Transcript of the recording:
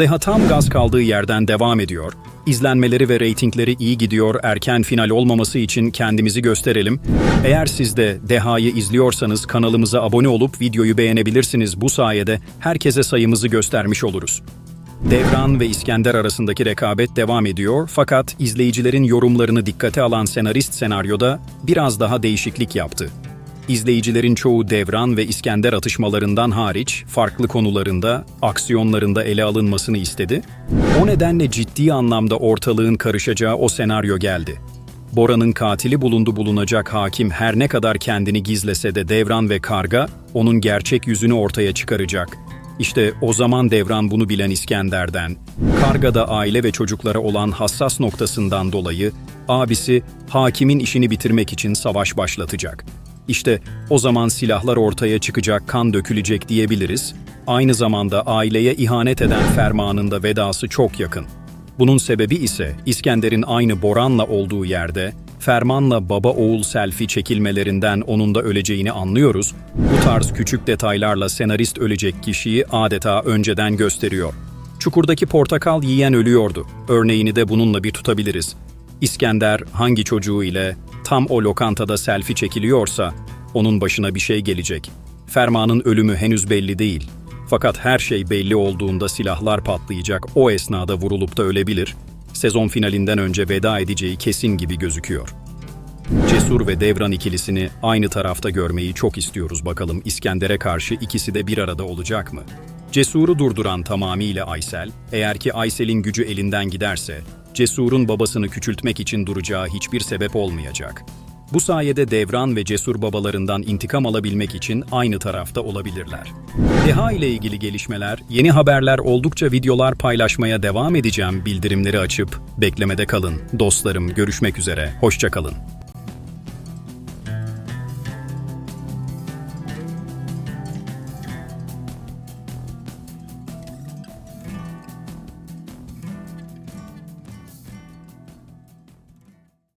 Deha tam gaz kaldığı yerden devam ediyor. İzlenmeleri ve reytingleri iyi gidiyor. Erken final olmaması için kendimizi gösterelim. Eğer siz de Deha'yı izliyorsanız kanalımıza abone olup videoyu beğenebilirsiniz. Bu sayede herkese sayımızı göstermiş oluruz. Devran ve İskender arasındaki rekabet devam ediyor fakat izleyicilerin yorumlarını dikkate alan senarist senaryoda biraz daha değişiklik yaptı. İzleyicilerin çoğu Devran ve İskender atışmalarından hariç farklı konularında, aksiyonlarında ele alınmasını istedi. O nedenle ciddi anlamda ortalığın karışacağı o senaryo geldi. Bora'nın katili bulundu bulunacak hakim her ne kadar kendini gizlese de Devran ve Karga onun gerçek yüzünü ortaya çıkaracak. İşte o zaman Devran bunu bilen İskender'den, Karga da aile ve çocuklara olan hassas noktasından dolayı abisi hakimin işini bitirmek için savaş başlatacak. İşte o zaman silahlar ortaya çıkacak, kan dökülecek diyebiliriz. Aynı zamanda aileye ihanet eden fermanın da vedası çok yakın. Bunun sebebi ise İskender'in aynı Boran'la olduğu yerde Ferman'la baba oğul selfie çekilmelerinden onun da öleceğini anlıyoruz. Bu tarz küçük detaylarla senarist ölecek kişiyi adeta önceden gösteriyor. Çukurdaki portakal yiyen ölüyordu. Örneğini de bununla bir tutabiliriz. İskender hangi çocuğu ile tam o lokantada selfie çekiliyorsa onun başına bir şey gelecek. Ferman'ın ölümü henüz belli değil. Fakat her şey belli olduğunda silahlar patlayacak, o esnada vurulup da ölebilir. Sezon finalinden önce veda edeceği kesin gibi gözüküyor. Cesur ve Devran ikilisini aynı tarafta görmeyi çok istiyoruz bakalım İskender'e karşı ikisi de bir arada olacak mı? Cesur'u durduran tamamıyla Aysel, eğer ki Aysel'in gücü elinden giderse, Cesur'un babasını küçültmek için duracağı hiçbir sebep olmayacak. Bu sayede Devran ve Cesur babalarından intikam alabilmek için aynı tarafta olabilirler. Deha ile ilgili gelişmeler, yeni haberler oldukça videolar paylaşmaya devam edeceğim. Bildirimleri açıp beklemede kalın. Dostlarım görüşmek üzere. Hoşça kalın.